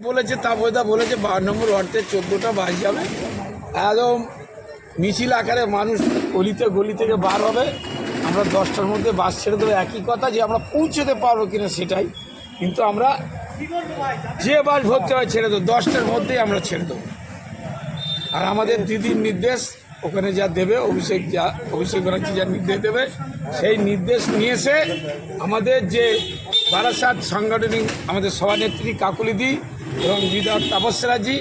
বলেছে তাপয়দা বলেছে, বারো নম্বর ওয়ার্ডে চোদ্দোটা বাস যাবে। একদম মিছিল আকারে মানুষ গলিতে গলি থেকে বার হবে। আমরা দশটার মধ্যে বাস ছেড়ে দেবো। একই কথা যে আমরা পৌঁছতে পারব কিনা সেটাই। কিন্তু আমরা যে বাস ভর্তি হয় ছেড়ে দেবো। দশটার মধ্যেই আমরা ছেড়ে দেবো। আর আমাদের দিদির নির্দেশ, ওখানে যা দেবে, অভিষেক যা, অভিষেক ব্যানার্জি যা নির্দেশ দেবে, সেই নির্দেশ নিয়ে এসে আমাদের যে বারাসাত সাংগঠনিক আমাদের সভানেত্রী কাকুলিদি এবং বিধায়ক তাপস্যাজি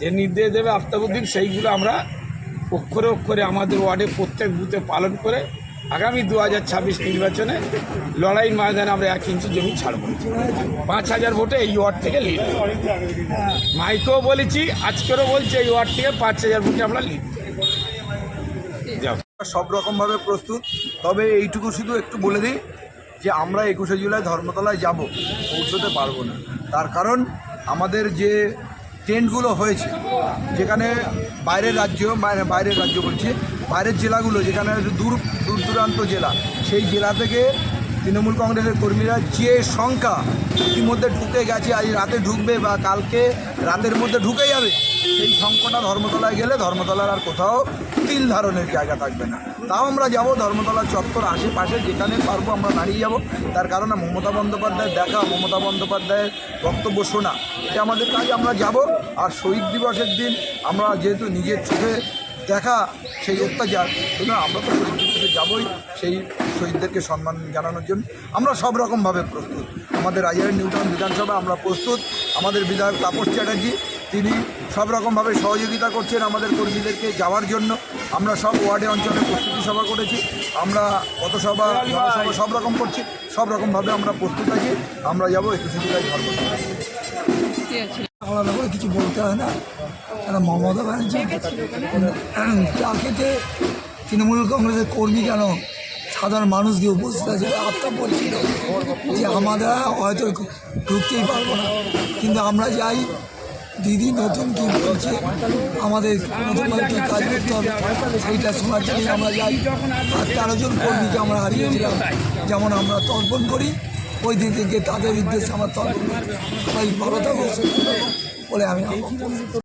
যে নির্দেশ দেবে আফতাবুদ্দিন সেইগুলো আমরা অক্ষরে অক্ষরে আমাদের ওয়ার্ডে প্রত্যেক বুথে পালন করে আগামী দু হাজার ছাব্বিশ নির্বাচনে লড়াই ময়দানে আমরা এক ইঞ্চি জমি ছাড়বো। পাঁচ হাজার ভোটে এই ওয়ার্ড থেকে লিড মাইকেও বলেছি, আজকেরও বলছি, এই ওয়ার্ড থেকে পাঁচ হাজার ভোটে আমরা লিড সব রকমভাবে প্রস্তুত, তবে এইটুকু শুধু একটু বলে দিই যে আমরা একুশে জুলাই ধর্মতলায় যাব, পৌঁছতে পারব না। তার কারণ আমাদের যে টেন্টগুলো হয়েছে, যেখানে বাইরের রাজ্য বাইরের রাজ্য বলছি, বাইরের জেলাগুলো, যেখানে দূর দূর দূরান্ত জেলা, সেই জেলা থেকে তৃণমূল কংগ্রেসের কর্মীরা যে সংখ্যা ইতিমধ্যে ঢুকে গেছে, আজ রাতে ঢুকবে বা কালকে রাতের মধ্যে ঢুকে যাবে, সেই সংখ্যাটা ধর্মতলায় গেলে ধর্মতলার আর কোথাও তিল ধারণের জায়গা থাকবে না। তাও আমরা যাব ধর্মতলা চত্বর আশেপাশে, যেখানে পারব আমরা দাঁড়িয়ে যাব। তার কারণে মমতা বন্দ্যোপাধ্যায় দেখা, মমতা বন্দ্যোপাধ্যায়ের বক্তব্য শোনা। এটা আমাদের কাজ, আমরা যাব। আর শহীদ দিবসের দিন আমরা যেহেতু নিজের চোখে দেখা, সেই অত্যাচার। সুতরাং আমরা তো শহীদ দিবসে যাবই, সেই শহীদদেরকে সম্মান জানানোর জন্য। আমরা সব রকমভাবে প্রস্তুত। আমাদের রাজের নিউটাউন বিধানসভা, আমরা প্রস্তুত। আমাদের বিধায়ক তাপস চ্যাটার্জি, তিনি সব রকমভাবে সহযোগিতা করছেন আমাদের কর্মীদেরকে যাওয়ার জন্য। আমরা সব ওয়ার্ডে, অঞ্চলে প্রস্তুতি সভা করেছি। আমরা পথসভা, জনসভা সব রকম করছি। সব রকমভাবে আমরা প্রস্তুত আছি। আমরা যাব একুশে জুলাই ধর্ম আলাদা করে কিছু বলতে হয় না। কারণ মমতা ব্যানার্জি। চাকরিতে তৃণমূল কংগ্রেসের কর্মী কেন? সাধারণ মানুষকে উপস্থিত আছে। আত্মা বলছিল যে আমরা হয়তো ঢুকতেই পারব না। কিন্তু আমরা যাই, দিদি নতুন কী বলছে, আমাদের নতুনভাবে কী কাজ করতে হবে, সেইটা শোনার জন্যই আমরা যাই। আর তেরো জন কর্মীকে আমরা হারিয়েছিলাম। যেমন আমরা তর্পণ করি ওই দিন থেকে তাদের উদ্দেশ্যে আমার তর্পণ ওই বড় বলে আমি